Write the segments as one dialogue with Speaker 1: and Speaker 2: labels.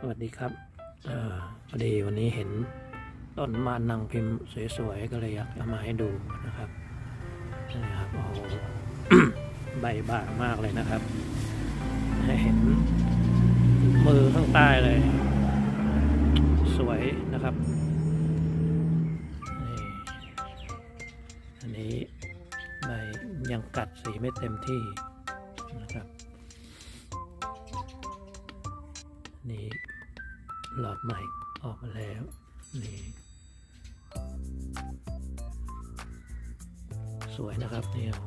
Speaker 1: สวัสดีครับอพอดีวันนี้เห็นต้นมานนางพิมพ์สวยๆก็เลยอยากจะมาให้ดูนะครับนี่ครับโอ้ใบบางมากเลยนะครับ ให้เห็นมือข้างใต้เลย สวยนะครับอันนี้ใบยังกัดสีไม่เต็มที่นะครับ นี่ หลอดใหม่ออกมาแล้วนี่สวยนะครับนี่โอ้โห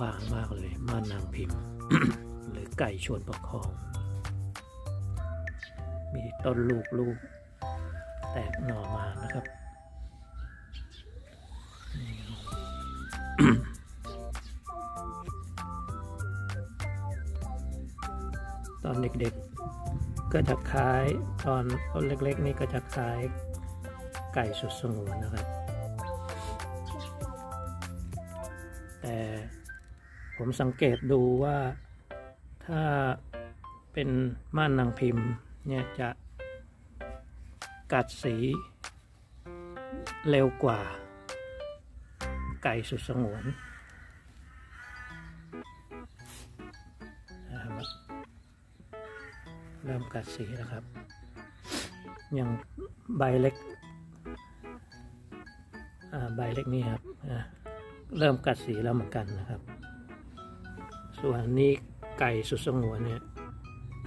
Speaker 1: บางมากเลยม่านนางพิมพ์ หรือไก่ชวนประคอง มีต้นลูกลูก แตกหน่อมานะครับตอนเด็กๆ ก็จะคล้ายตอนต้นเล็ก ๆ นี่ก็จะคล้ายไก่สุดสงวนนะครับ แต่ผมสังเกตดูว่าถ้าเป็นม่านนางพิมพ์เนี่ยจะกัดสีเร็วกว่าไก่สุดสงวน เริ่มกัดสีแล้วครับ อยังใบเล็กใบเล็กนี่ครับเริ่มกัดสีแล้วเหมือนกันนะครับ ส่วนนี้ไก่สุดสงวนเนี่ย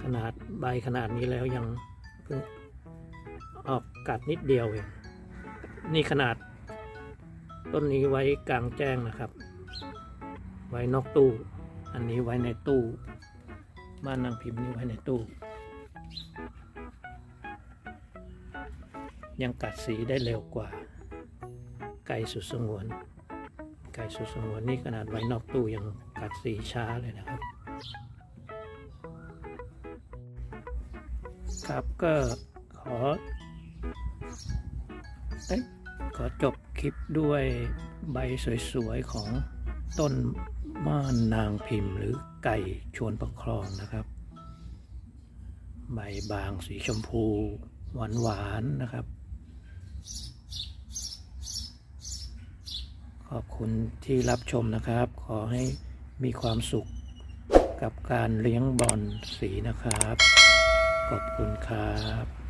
Speaker 1: ขนาดใบขนาดนี้แล้วยังเพิ่งออกกัดนิดเดียวเองนี่ขนาดต้นนี้ไว้กลางแจ้งนะครับ ไว้นอกตู้ อันนี้ไว้ในตู้ บ้านนางพิมพ์นี่ไว้ในตู้ ยังกัดสีได้เร็วกว่า ไก่สุดสงวน ไก่สุดสงวนนี่ขนาดไว้นอกตู้ยังกัดสีช้าเลยนะครับ ครับก็ขอเอ้ยขอจบคลิปด้วยใบสวยๆของต้นม่านนางพิมพ์หรือไก่ชวนประครองนะครับ ใบบางสีชมพู หวานหวานๆนะครับ ขอบคุณที่รับชมนะครับ ขอให้มีความสุขกับการเลี้ยงบอลสีนะครับ ขอบคุณครับ